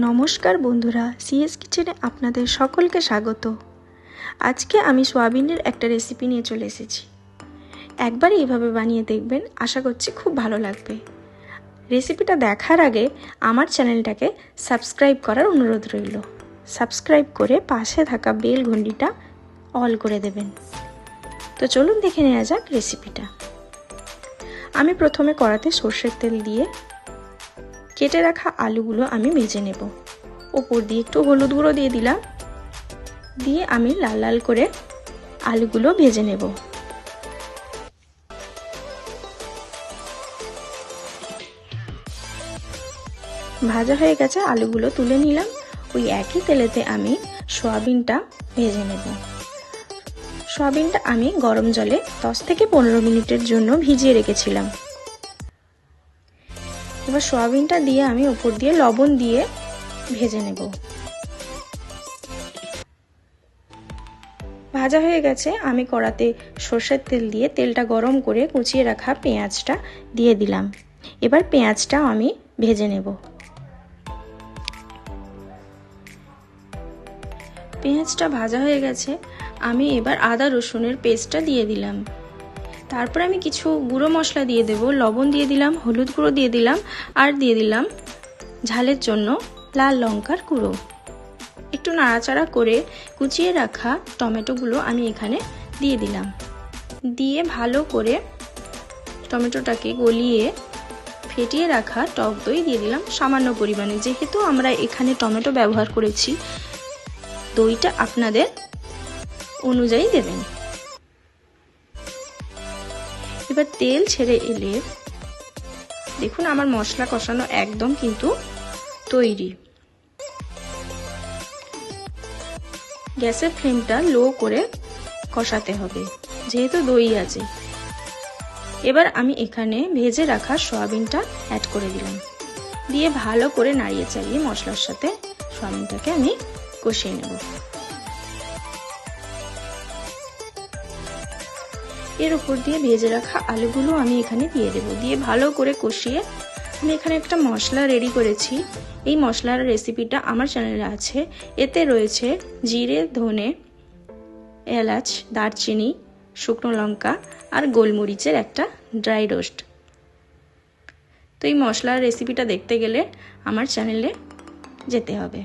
নমস্কার বন্ধুরা সিএস কিচেনে আপনাদের সকলকে স্বাগত। আজকে আমি সোয়াবিনের একটা রেসিপি নিয়ে চলে এসেছি। একবার এইভাবে বানিয়ে দেখবেন, আশা করছি খুব ভালো লাগবে। রেসিপিটা দেখার আগে আমার চ্যানেলটাকে সাবস্ক্রাইব করার অনুরোধ রইল। সাবস্ক্রাইব করে পাশে থাকা বেল ঘন্টিটা অল করে দেবেন। তো চলুন দেখে নেওয়া যাক রেসিপিটা আমি প্রথমে কড়াতে সর্ষের তেল দিয়ে কেটে রাখা আলুগুলো আমি ভেজে নেব। ওপর দিয়ে একটু হলুদ গুঁড়ো দিয়ে দিলাম। দিয়ে আমি লাল লাল করে আলুগুলো ভেজে নেব। ভাজা হয়ে গেছে আলুগুলো তুলে নিলাম। ওই একই তেলেতে আমি সয়াবিনটা ভেজে নেব। সয়াবিনটা আমি গরম জলে দশ থেকে পনেরো মিনিটের জন্য ভিজিয়ে রেখেছিলাম। এবার সয়াবিনটা দিয়ে আমি উপর দিয়ে লবণ দিয়ে ভেজে নেব। ভাজা হয়ে গেছে, আমি কড়াতে সর্ষের তেল দিয়ে তেলটা গরম করে কুচিয়ে রাখা পেঁয়াজটা দিয়ে দিলাম। এবার পেঁয়াজটা আমি ভেজে নেব। পেঁয়াজটা ভাজা হয়ে গেছে, আমি এবার আদা রসুনের পেস্টটা দিয়ে দিলাম। তারপর আমি কিছু গুঁড়ো মশলা দিয়ে দেব, লবণ দিয়ে দিলাম, হলুদ গুঁড়ো দিয়ে দিলাম, আর দিয়ে দিলাম ঝালের জন্য লাল লঙ্কার গুঁড়ো। একটু নাড়াচাড়া করে কুচিয়ে রাখা টমেটোগুলো আমি এখানে দিয়ে দিলাম। দিয়ে ভালো করে টমেটোটাকে গলিয়ে ফেটিয়ে রাখা টক দই দিয়ে দিলাম সামান্য পরিমাণে। যেহেতু আমরা এখানে টমেটো ব্যবহার করেছি, দইটা আপনাদের অনুযায়ী দেবেন। এবার তেল ছেড়ে এলে দেখুন আমার মশলা কষানো একদম কিন্তু তৈরি। গ্যাসের ফ্লেমটা লো করে কষাতে হবে, যেহেতু দই আছে। এবার আমি এখানে ভেজে রাখা সয়াবিনটা অ্যাড করে দিলাম। দিয়ে ভালো করে নাড়িয়ে চালিয়ে মশলার সাথে সয়াবিনটাকে আমি কষিয়ে নেব। এর উপর দিয়ে ভেজে রাখা আলুগুলো আমি এখানে দিয়ে দেব। দিয়ে ভালো করে কষিয়ে আমি এখানে একটা মশলা রেডি করেছি। এই মশলার রেসিপিটা আমার চ্যানেলে আছে। এতে রয়েছে জিরে, ধনে, এলাচ, দারচিনি, শুকনো লঙ্কা আর গোলমরিচের একটা ড্রাই রোস্ট তো এই মশলার রেসিপিটা দেখতে গেলে আমার চ্যানেলে যেতে হবে।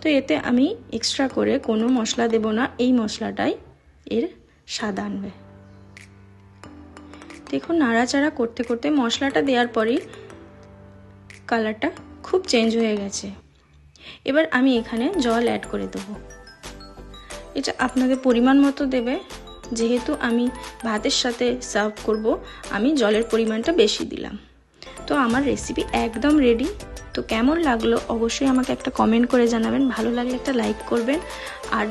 তো এতে আমি এক্সট্রা করে কোনো মশলা দেব না। এই মশলাটাই এর স্বাদ আনবে। দেখুন, নাড়াচাড়া করতে করতে মশলাটা দেওয়ার পরেই কালারটা খুব চেঞ্জ হয়ে গেছে। এবার আমি এখানে জল অ্যাড করে দেবো। এটা আপনাদের পরিমাণ মতো দেবে। যেহেতু আমি ভাতের সাথে সার্ভ করব, আমি জলের পরিমাণটা বেশি দিলাম। তো আমার রেসিপি একদম রেডি তো কেমন লাগল অবশ্যই আমাকে একটা কমেন্ট করে জানাবেন। ভালো লাগলে একটা লাইক করবেন। আর